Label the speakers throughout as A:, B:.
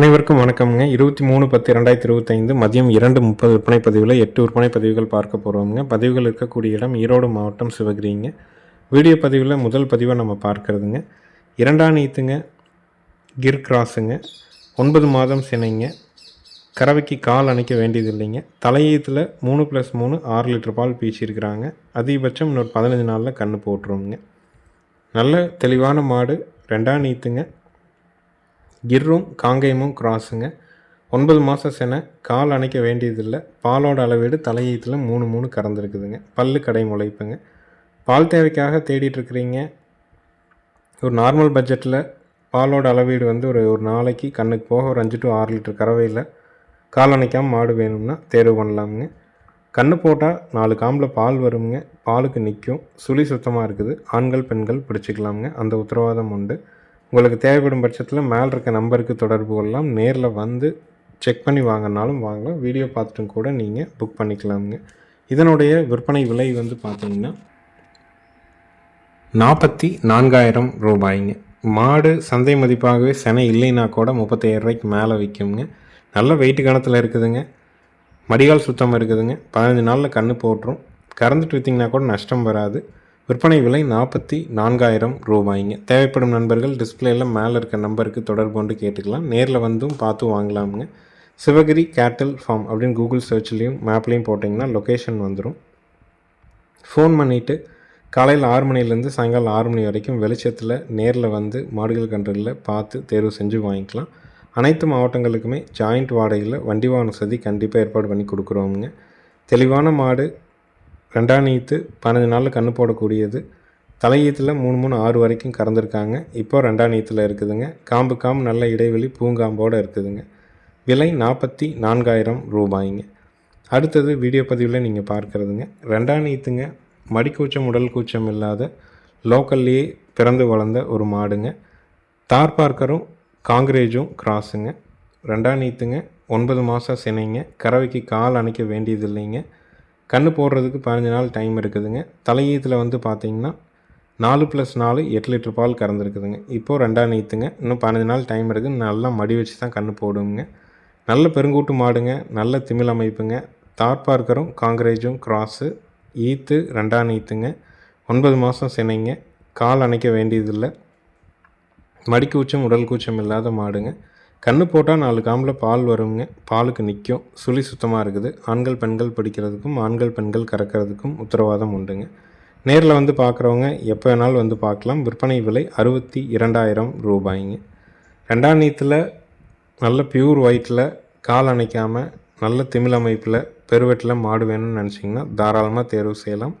A: அனைவருக்கும் வணக்கம்ங்க. இருபத்தி மூணு பத்து ரெண்டாயிரத்தி இருபத்தைந்து மதியம் இரண்டு முப்பது விற்பனை பதிவில் எட்டு விற்பனை பதிவுகள் பார்க்க போகிறோம்ங்க பதிவுகள் இருக்கக்கூடிய இடம் ஈரோடு மாவட்டம் சிவகிரிங்க. வீடியோ பதிவில் முதல் பதிவை நம்ம பார்க்கறதுங்க. இரண்டாம் நீத்துங்க கிர் கிராஸுங்க. ஒன்பது மாதம் சினைங்க. கறவைக்கு கால் அணைக்க வேண்டியது இல்லைங்க தலையீத்தில் மூணு ப்ளஸ் மூணு ஆறு லிட்டர் பால் பீச்சிருக்கிறாங்க. அதிகபட்சம் இன்னொரு பதினஞ்சு நாளில் கன்று போட்டுருவோங்க நல்ல தெளிவான மாடு. ரெண்டாம் நீத்துங்க. கிர்ரும் காங்கேயமும் கிராஸுங்க ஒன்பது மாதம் சென கால் அணைக்க வேண்டியதில்லை. பாலோட அளவீடு தலையீத்தில் மூணு மூணு கறந்துருக்குதுங்க. பல்லு கடை முளைப்புங்க. பால் தேவைக்காக தேடிட்டுருக்குறீங்க ஒரு நார்மல் பட்ஜெட்டில் பாலோட அளவீடு வந்து ஒரு ஒரு நாளைக்கு கண்ணுக்கு போக ஒரு அஞ்சு டு ஆறு லிட்டர் கறவையில் கால் அணைக்காமல் மாடு வேணும்னா தேர்வு பண்ணலாமுங்க. கண்ணு போட்டால் நாலு காம்பில் பால் வருங்க பாலுக்கு நிற்கும் சுழி சுத்தமாக இருக்குது. ஆண்கள் பெண்கள் பிடிச்சிக்கலாமுங்க. அந்த உத்தரவாதம் உண்டு. உங்களுக்கு தேவைப்படும் பட்சத்தில் மேலே இருக்க நம்பருக்கு தொடர்பு கொள்ளலாம். நேரில் வந்து செக் பண்ணி வாங்கினாலும் வாங்கலாம். வீடியோ பார்த்துட்டும் கூட நீங்கள் புக் பண்ணிக்கலாமுங்க. இதனுடைய விற்பனை விலை வந்து பார்த்தீங்கன்னா நாற்பத்தி நான்காயிரம் ரூபாய்ங்க. மாடு சந்தை மதிப்பாகவே செனை இல்லைன்னா கூட முப்பத்தையாயிரம் ரூபாய்க்கு மேலே விற்குங்க நல்ல வெயிட்டு கணத்தில் இருக்குதுங்க. மடிகால் சுத்தமாக இருக்குதுங்க. பதினஞ்சு நாளில் கன்று போட்டுரும். கறந்துட்டு விற்றிங்கன்னா கூட நஷ்டம் வராது. விற்பனை விலை நாற்பத்தி நான்காயிரம் ரூபாய்ங்க. தேவைப்படும் நண்பர்கள் டிஸ்பிளேயில் மேலே இருக்க நம்பருக்கு தொடர்பு கொண்டு கேட்டுக்கலாம். நேரில் வந்தும் பார்த்து வாங்கலாமுங்க. சிவகிரி கேட்டில் ஃபார்ம் அப்படின்னு கூகுள் சர்ச்லேயும் மேப்லேயும் போட்டிங்கன்னா லொக்கேஷன் வந்துடும் ஃபோன் பண்ணிவிட்டு காலையில் ஆறு மணிலேருந்து சாயங்காலம் ஆறு மணி வரைக்கும் வெளிச்சத்தில் நேரில் வந்து மாடுகள் கன்றுகளில் பார்த்து தேர்வு செஞ்சு வாங்கிக்கலாம். அனைத்து மாவட்டங்களுக்குமே ஜாயிண்ட் வாடகையில் வண்டி வாகன வசதி கண்டிப்பாக ஏற்பாடு பண்ணி கொடுக்குறோமுங்க. தெளிவான மாடு ரெண்டாம் நீத்து பதினஞ்சு நாளில் கண்ணு போடக்கூடியது. தலையீத்தில் மூணு மூணு ஆறு வரைக்கும் கறந்துருக்காங்க. இப்போ ரெண்டாம் நீத்தில் இருக்குதுங்க. காம்பு காம்பு நல்ல இடைவெளி பூங்காம்போடு இருக்குதுங்க. விலை நாற்பத்தி நான்காயிரம் ரூபாய்ங்க. அடுத்தது வீடியோ பதிவில் நீங்கள் பார்க்குறதுங்க. ரெண்டாம் நீத்துங்க மடிக்கூச்சம் உடல் கூச்சம் இல்லாத லோக்கல்லையே பிறந்து வளர்ந்த ஒரு மாடுங்க. தார் பார்க்கரும் காங்கிரேஜும் கிராஸுங்க. ரெண்டாம் நீத்துங்க ஒன்பது மாதம் சினைங்க. கறவைக்கு கால் அணைக்க வேண்டியது இல்லைங்க கன்று போடுறதுக்கு பதினஞ்சு நாள் டைம் இருக்குதுங்க. தலையீத்தில் வந்து பார்த்தீங்கன்னா நாலு ப்ளஸ் நாலு எட்டு லிட்டர் பால் கறந்துருக்குதுங்க. இப்போது ரெண்டாம் நீத்துங்க. இன்னும் பதினஞ்சு நாள் டைம் இருக்குது நல்லா மடி வச்சு தான் கன்று போடுங்க நல்ல பெருங்கூட்டு மாடுங்க. நல்ல திமிழ் அமைப்புங்க. தார் பார்க்கரும் காங்கிரேஜும் கிராஸு ஈத்து ரெண்டாம் நீத்துங்க. ஒன்பது மாதம் சினைங்க கால் அணைக்க வேண்டியதில்லை. மடிக்கூச்சம் உடல் கூச்சம் இல்லாத மாடுங்க. கன்று போட்டால் நாலு காம்பில் பால் வருங்க. பாலுக்கு நிற்கும் சுழி சுத்தமாக இருக்குது. ஆண்கள் பெண்கள் பிடிக்கிறதுக்கும் ஆண்கள் பெண்கள் கறக்கிறதுக்கும் உத்தரவாதம் உண்டுங்க. நேரில் வந்து பார்க்குறவங்க எப்போ வேணாலும் வந்து பார்க்கலாம் விற்பனை விலை அறுபத்தி இரண்டாயிரம் ரூபாய்ங்க. ரெண்டாம் நீத்தில் நல்ல பியூர் ஒயிட்டில் கால் அணைக்காமல் நல்ல திமிழ் அமைப்பில் பெருவெட்டில் மாடு வேணும்னு நினச்சிங்கன்னா தாராளமாக தேர்வு செய்யலாம்.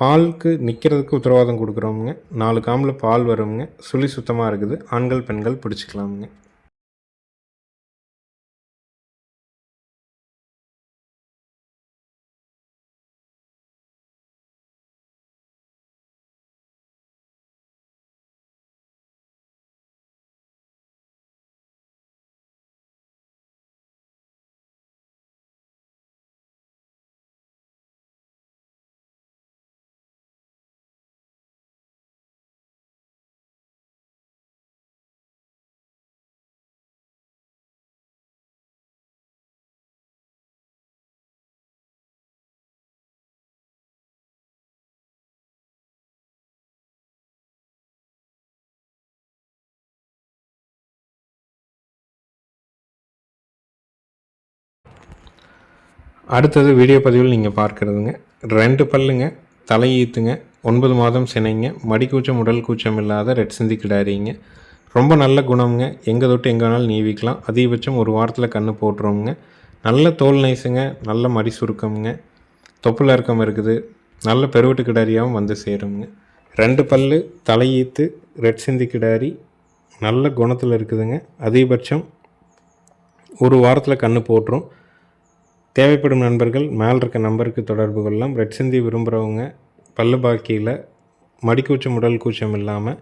A: பாலுக்கு நிற்கிறதுக்கு உத்தரவாதம் கொடுக்குறோமுங்க நாலு காமில் பால் வருங்க சுழி சுத்தமாக இருக்குது ஆண்கள் பெண்கள் பிடிச்சிக்கலாமுங்க. அடுத்தது வீடியோ பதிவில் நீங்கள் பார்க்குறதுங்க. ரெண்டு பல்லுங்க தலையீத்துங்க ஒன்பது மாதம் சினைங்க மடிக்கூச்சம் உடல் கூச்சம் இல்லாத ரெட் சிந்தி கிடாரிங்க. ரொம்ப நல்ல குணம்ங்க. எங்கே தொட்டு எங்கே வேணாலும் நீவிக்கலாம். அதிகபட்சம் ஒரு வாரத்தில் கன்று போட்டுருவோங்க நல்ல தோல் நைஸுங்க நல்ல மடி சுருக்கம்ங்க. தொப்புல இறக்கம் இருக்குது. நல்ல பெருவட்டு கிடாரியாகவும் வந்து சேருங்க ரெண்டு பல்லு தலையீத்து ரெட் சிந்தி கிடாரி நல்ல குணத்தில் இருக்குதுங்க. அதிகபட்சம் ஒரு வாரத்தில் கன்று போட்டுரும். தேவைப்படும் நண்பர்கள் மேல் இருக்க நம்பருக்கு தொடர்பு கொள்ளலாம். ரெட் சிந்தி விரும்புகிறவங்க பல்லு பாக்கியில் மடிக்கூச்சம் உடல் கூச்சம் இல்லாமல்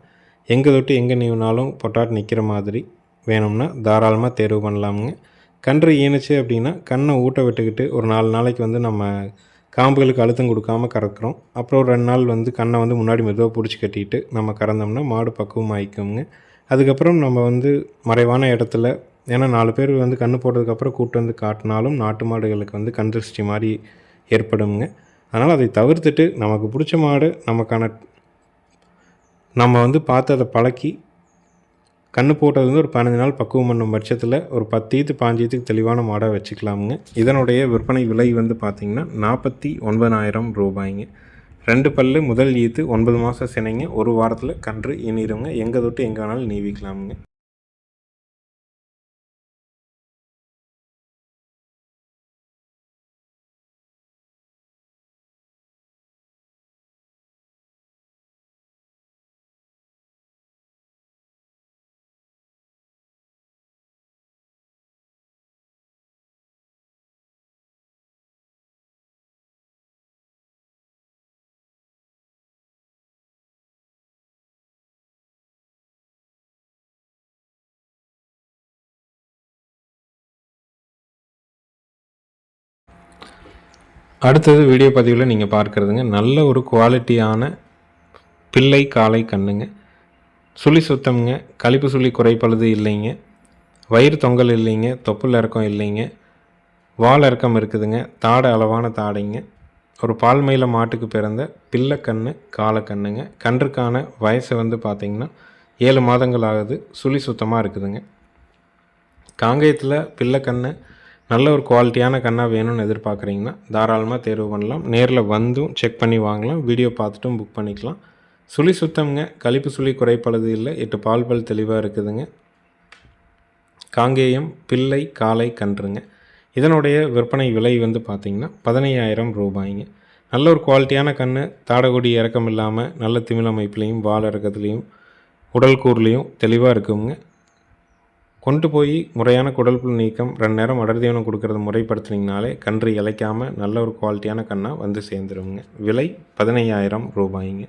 A: எங்கே தொட்டு எங்கே நீவினாலும் பொட்டாட் நிற்கிற மாதிரி வேணும்னா தாராளமாக தேர்வு பண்ணலாமுங்க. கன்று ஈனுச்சு அப்படின்னா கண்ணை ஊட்ட விட்டுக்கிட்டு ஒரு நாலு நாளைக்கு வந்து நம்ம காம்புகளுக்கு அழுத்தம் கொடுக்காம கறக்கிறோம். அப்புறம் ஒரு ரெண்டு நாள் வந்து கண்ணை வந்து முன்னாடி மெதுவாக பிடிச்சி கட்டிட்டு நம்ம கறந்தோம்னா மாடு பக்குவம் ஆகிக்குங்க அதுக்கப்புறம் நம்ம வந்து மறைவான இடத்துல ஏன்னா நாலு பேர் வந்து கன்று போட்டதுக்கப்புறம் கூட்டு வந்து காட்டினாலும் நாட்டு மாடுகளுக்கு வந்து கண் திருஷ்டி மாதிரி ஏற்படுங்க அதனால் அதை தவிர்த்துட்டு நமக்கு பிடிச்ச மாடு நமக்கான நம்ம வந்து பார்த்து அதை பழக்கி கன்று போட்டது வந்து ஒரு பதினஞ்சு நாள் பக்குவம் பண்ணும் பட்சத்தில் ஒரு பத்தீத்து பாஞ்சீத்துக்கு தெளிவான மாடாக வச்சுக்கலாமுங்க. இதனுடைய விற்பனை விலை வந்து பார்த்திங்கன்னா நாற்பத்தி ஒன்பதாயிரம் ரூபாய்ங்க. ரெண்டு பல்லு முதல் ஈத்து ஒன்பது மாதம் சினைங்க. ஒரு வாரத்தில் கன்று இனிருங்க. எங்கே தொட்டு எங்கே வேணாலும் நீவிக்கலாமுங்க. அடுத்தது வீடியோ பதிவில் நீங்கள் பார்க்குறதுங்க நல்ல ஒரு குவாலிட்டியான பிள்ளை காளை கண்ணுங்க. சுழி சுத்தம்ங்க கழிப்பு சுழி குறைப்பழுது இல்லைங்க. வயிறு தொங்கல் இல்லைங்க தொப்புள் இறக்கம் இல்லைங்க. வால் இறக்கம் இருக்குதுங்க தாடை அளவான தாடைங்க. ஒரு பால்மையில் மாட்டுக்கு பிறந்த பிள்ளை கன்று காலக்கண்ணுங்க கன்றுக்கான வயசு வந்து பார்த்திங்கன்னா ஏழு மாதங்கள் ஆகுது சுழி சுத்தமாக இருக்குதுங்க. காங்கேயத்தில் பிள்ளை நல்ல ஒரு குவாலிட்டியான கண்ணாக வேணும்னு எதிர்பார்க்குறீங்கன்னா தாராளமாக தேர்வு பண்ணலாம். நேரில் வந்தும் செக் பண்ணி வாங்கலாம். வீடியோ பார்த்துட்டும் புக் பண்ணிக்கலாம். சுழி சுத்தம்ங்க. கழிப்பு சுழி குறைப்பளது இல்லை. எட்டு பால் பல் தெளிவாக இருக்குதுங்க. காங்கேயம் பிள்ளை காலை கன்றுங்க. இதனுடைய விற்பனை விலை வந்து பார்த்திங்கன்னா பதினையாயிரம் ரூபாய்ங்க. நல்ல ஒரு குவாலிட்டியான கன்று தாடகொடி இறக்கம் இல்லாமல் நல்ல திமிழ் அமைப்புலேயும் வால் இறக்கத்துலேயும் உடல் கூர்லேயும் தெளிவாக இருக்குங்க. கொண்டு போய் முறையான குடல் புல் நீக்கம் ரெண்டு நேரம் அடர் தீவனம் கொடுக்கறத முறைப்படுத்துனீங்கனாலே கன்று இழைக்காமல் நல்ல ஒரு குவாலிட்டியான கண்ணாக வந்து சேர்ந்துருங்க. விலை பதினையாயிரம் ரூபாய்ங்க.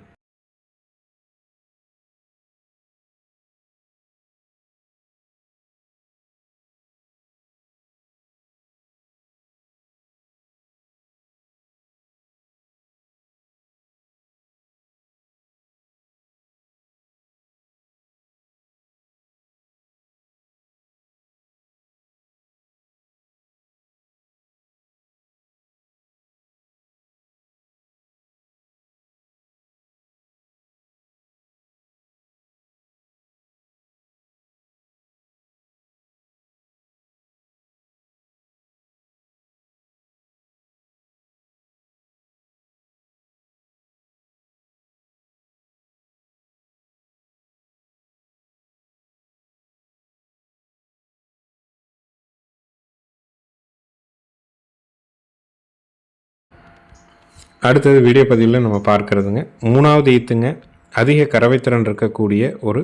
A: அடுத்தது வீடியோ பதிவில் நம்ம பார்க்குறதுங்க. மூணாவது ஈத்துங்க. அதிக கறவைத்திறன் இருக்கக்கூடிய ஒரு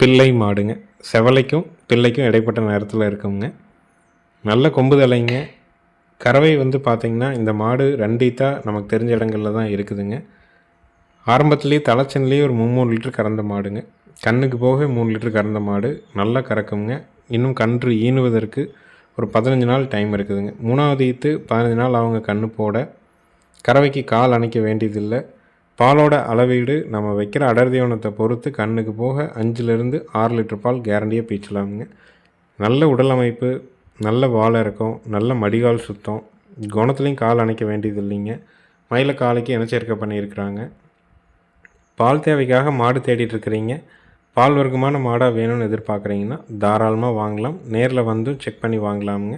A: பிள்ளை மாடுங்க. செவலைக்கும் பிள்ளைக்கும் இடைப்பட்ட நேரத்தில் இருக்குங்க நல்ல கொம்பு தலைங்க. கறவை வந்து பார்த்திங்கன்னா இந்த மாடு ரெண்டீத்தா நமக்கு தெரிஞ்ச இடங்களில் தான் இருக்குதுங்க. ஆரம்பத்துலேயே தலைச்சன்லேயே ஒரு மூணு லிட்டர் கறந்த மாடுங்க. கண்ணுக்கு போக மூணு லிட்டர் கறந்த மாடு. நல்லா கறக்குங்க. இன்னும் கன்று ஈனுவதற்கு ஒரு பதினஞ்சு நாள் டைம் இருக்குதுங்க. மூணாவது ஈத்து பதினஞ்சு நாள் அவங்க கண்ணு போட கறவைக்கு கால் அணைக்க வேண்டியதில்லை. பாலோட அளவீடு நம்ம வைக்கிற அடர்தியோனத்தை பொறுத்து கண்ணுக்கு போக அஞ்சுலேருந்து ஆறு லிட்டர் பால் கேரண்டியாக பீச்சலாமுங்க. நல்ல உடல் அமைப்பு நல்ல வாழை இறக்கம் நல்ல மடிகால் சுத்தம். குணத்துலேயும் கால் அணைக்க வேண்டியது இல்லைங்க மயில காலைக்கு இனச்சேர்க்கை பண்ணியிருக்கிறாங்க. பால் தேவைக்காக மாடு தேடிட்டுருக்கிறீங்க. பால் வர்க்கமான மாடாக வேணும்னு எதிர்பார்க்குறீங்கன்னா தாராளமாக வாங்கலாம். நேரில் வந்தும் செக் பண்ணி வாங்கலாமுங்க.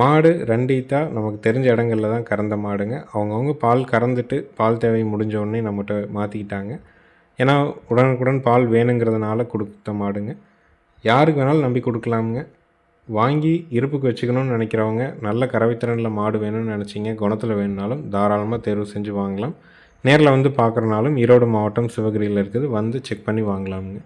A: மாடு ரெண்டீத்தா நமக்கு தெரிஞ்ச இடங்களில் தான் கறந்த மாடுங்க. அவங்கவுங்க பால் கறந்துட்டு பால் தேவை முடிஞ்சோடனே நம்மகிட்ட மாற்றிக்கிட்டாங்க ஏன்னா உடனுக்குடன் பால் வேணுங்கிறதுனால கொடுத்த மாடுங்க. யாருக்கு வேணாலும் நம்பி கொடுக்கலாமுங்க. வாங்கி இருப்புக்கு வச்சுக்கணும்னு நினைக்கிறவங்க நல்ல கறவைத்திறனில் மாடு வேணும்னு நினச்சிங்க குணத்தில் வேணுனாலும் தாராளமாக தேர்வு செஞ்சு வாங்கலாம். நேரில் வந்து பார்க்குறனாலும் ஈரோடு மாவட்டம் சிவகிரியில் இருக்குது. வந்து செக் பண்ணி வாங்கலாமுங்க.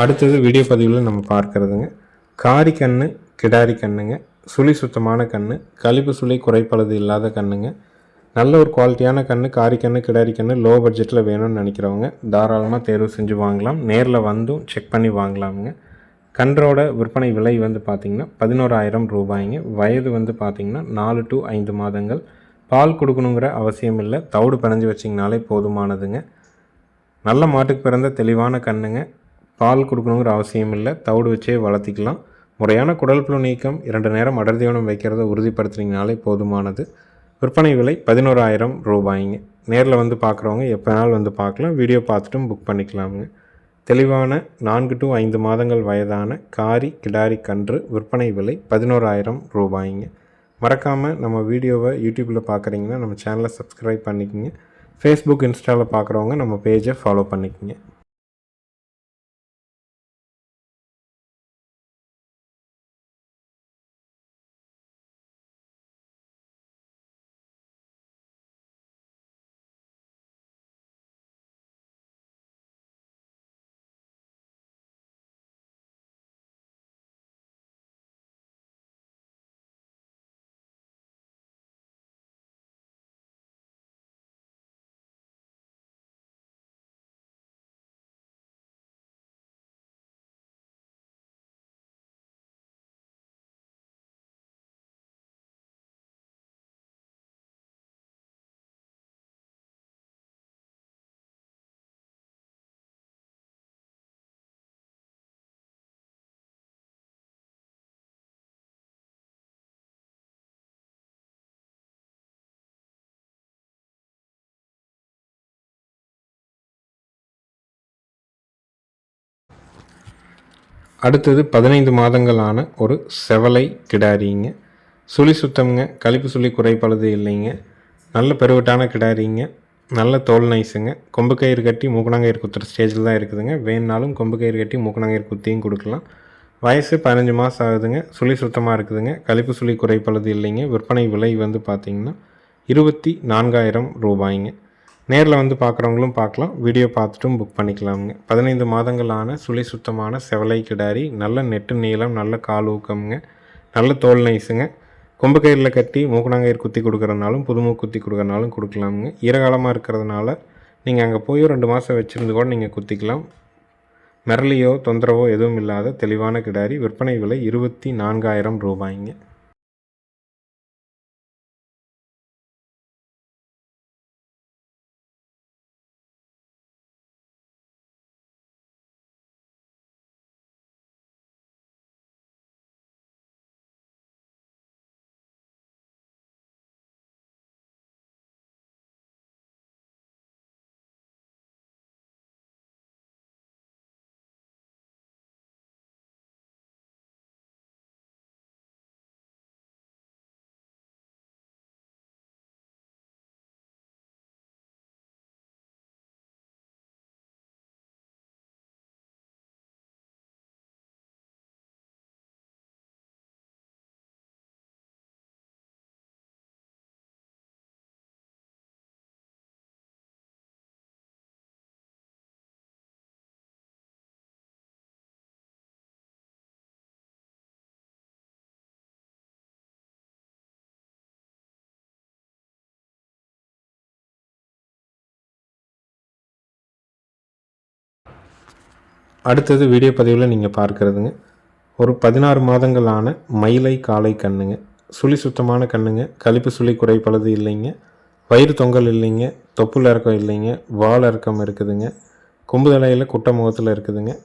A: அடுத்தது வீடியோ பதிவில் நம்ம பார்க்குறதுங்க. காரி கண்ணு கிடாரி கண்ணுங்க. சுழி சுத்தமான கண்ணு. கழிப்பு சுழி குறைப்பளது இல்லாத கண்ணுங்க. நல்ல ஒரு குவாலிட்டியான கண்ணு காரி கண்ணு கிடாரி கண்ணு லோ பட்ஜெட்டில் வேணும்னு நினைக்கிறவங்க தாராளமாக தேர்வு செஞ்சு வாங்கலாம். நேரில் வந்தும் செக் பண்ணி வாங்கலாமுங்க. கன்றோட விற்பனை விலை வந்து பார்த்திங்கன்னா பதினோராயிரம் ரூபாய்ங்க. வயது வந்து பார்த்திங்கன்னா நாலு டு ஐந்து மாதங்கள். பால் கொடுக்கணுங்கிற அவசியம் இல்லை. தவிடு பிணைஞ்சு வச்சிங்கனாலே போதுமானதுங்க. நல்ல மாட்டுக்கு பிறந்த தெளிவான கண்ணுங்க. பால் கொடுக்கணுங்கிற அவசியம் இல்லை. தவிடு வச்சே வளர்த்திக்கலாம். முறையான குடல் புழு நீக்கம் இரண்டு நேரம் அடர் வைக்கிறத உறுதிப்படுத்துனீங்கனாலே போதுமானது. விற்பனை விலை பதினோராயிரம் ரூபாய்ங்க. நேரில் வந்து பார்க்குறவங்க எப்போ வந்து பார்க்கலாம். வீடியோ பார்த்துட்டும் புக் பண்ணிக்கலாமுங்க. தெளிவான நான்கு டு ஐந்து மாதங்கள் வயதான காரி கிடாரி கன்று விற்பனை விலை பதினோராயிரம் ரூபாய்ங்க. மறக்காமல் நம்ம வீடியோவை யூடியூப்பில் பார்க்குறீங்கன்னா நம்ம சேனலை சப்ஸ்கிரைப் பண்ணிக்கோங்க. ஃபேஸ்புக் இன்ஸ்டாவில் பார்க்குறவங்க நம்ம பேஜை ஃபாலோ பண்ணிக்கோங்க. அடுத்தது பதினைந்து மாதங்களான ஒரு செவலை கிடாரிங்க. சுழி சுத்தம்ங்க. கழிப்பு சுழி குறைப்பழுது இல்லைங்க. நல்ல பெருவட்டான கிடாரிங்க. நல்ல தோல் நைஸுங்க. கொம்பு கயிறு கட்டி மூக்கணாங்கயிறு குத்துற ஸ்டேஜில் தான் இருக்குதுங்க. வேணுனாலும் கொம்பு கயிறு கட்டி மூக்கணாங்கயிறு குத்தியும் கொடுக்கலாம். வயசு பதினஞ்சு மாதம் ஆகுதுங்க. சுழி சுத்தமாக இருக்குதுங்க. கழிப்பு சுழி குறைப்பழுது இல்லைங்க. விற்பனை விலை வந்து பார்த்திங்கன்னா இருபத்தி நான்காயிரம் ரூபாய்ங்க. நேரில் வந்து பார்க்குறவங்களும் பார்க்கலாம் வீடியோ பார்த்துட்டும் புக் பண்ணிக்கலாமுங்க. பதினைந்து மாதங்களான சுழி சுத்தமான செவலை கிடாரி நல்ல நெட்டு நீளம் நல்ல கால் ஊக்கமுங்க நல்ல தோல் நைஸுங்க. கொம்பு கயிறில் கட்டி மூக்கணாங்கயிறு குத்தி கொடுக்குறதுனாலும் புதுமூக்கு குத்தி கொடுக்குறனாலும் கொடுக்கலாமுங்க. ஈரகாலமாக இருக்கிறதுனால நீங்கள் அங்கே போய் ரெண்டு மாதம் வச்சுருந்து கூட நீங்கள் குத்திக்கலாம். மிரளியோ தொந்தரவோ எதுவும் இல்லாத தெளிவான கிடாரி. விற்பனை விலை இருபத்தி நான்காயிரம் ரூபாய்ங்க. அடுத்தது வீடியோ பதிவில் நீங்கள் பார்க்குறதுங்க. ஒரு பதினாறு மாதங்களான மயிலை காளை கண்ணுங்க. சுழி சுத்தமான கண்ணுங்க. கழிப்பு சுழி குறைப்பளது இல்லைங்க. வயிறு தொங்கல் இல்லைங்க. தொப்புள் இறக்கம் இல்லைங்க. வால் இறக்கம் இருக்குதுங்க. கொம்பு தலையில் குட்டை முகத்தில் இருக்குதுங்க.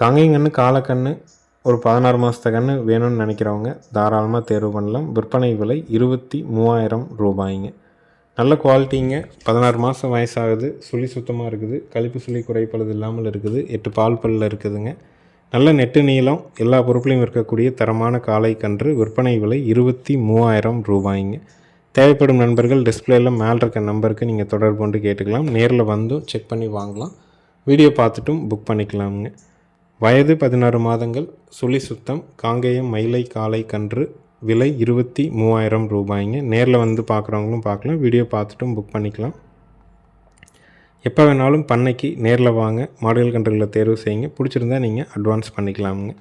A: காங்கைங்கன்று காலக்கண்ணு ஒரு பதினாறு மாதத்த கண்ணு வேணும்னு நினைக்கிறவங்க தாராளமாக தேர்வு பண்ணலாம். விற்பனை விலை இருபத்தி மூவாயிரம் ரூபாய்ங்க. நல்ல குவாலிட்டிங்க. பதினாறு மாதம் வயசாகுது. சுழி சுத்தமாக இருக்குது. கழிப்பு சுழி குறைப்பழுது இல்லாமல் இருக்குது. எட்டு பால் பல்லில் இருக்குதுங்க. நல்ல நெட்டு நீளம். எல்லா பொருட்களையும் இருக்கக்கூடிய தரமான காளை கன்று. விற்பனை விலை இருபத்தி மூவாயிரம் ரூபாய்ங்க. தேவைப்படும் நண்பர்கள் டிஸ்பிளேயில் மேலே இருக்க நம்பருக்கு நீங்கள் தொடர்பு கொண்டு கேட்டுக்கலாம். நேரில் வந்தும் செக் பண்ணி வாங்கலாம். வீடியோ பார்த்துட்டும் புக் பண்ணிக்கலாமுங்க. வயது பதினாறு மாதங்கள். சுழி சுத்தம். காங்கேயம் மயிலை காளை கன்று விலை இருபத்தி மூவாயிரம் ரூபாய்ங்க. நேரில் வந்து பார்க்குறவங்களும் பார்க்கலாம் வீடியோ பார்த்துட்டும் புக் பண்ணிக்கலாம். எப்போ வேணாலும் பண்ணைக்கு நேரில் வாங்க. மாடல் கன்றுகளை தேர்வு செய்யுங்க. பிடிச்சிருந்தா நீங்கள் அட்வான்ஸ் பண்ணிக்கலாமுங்க.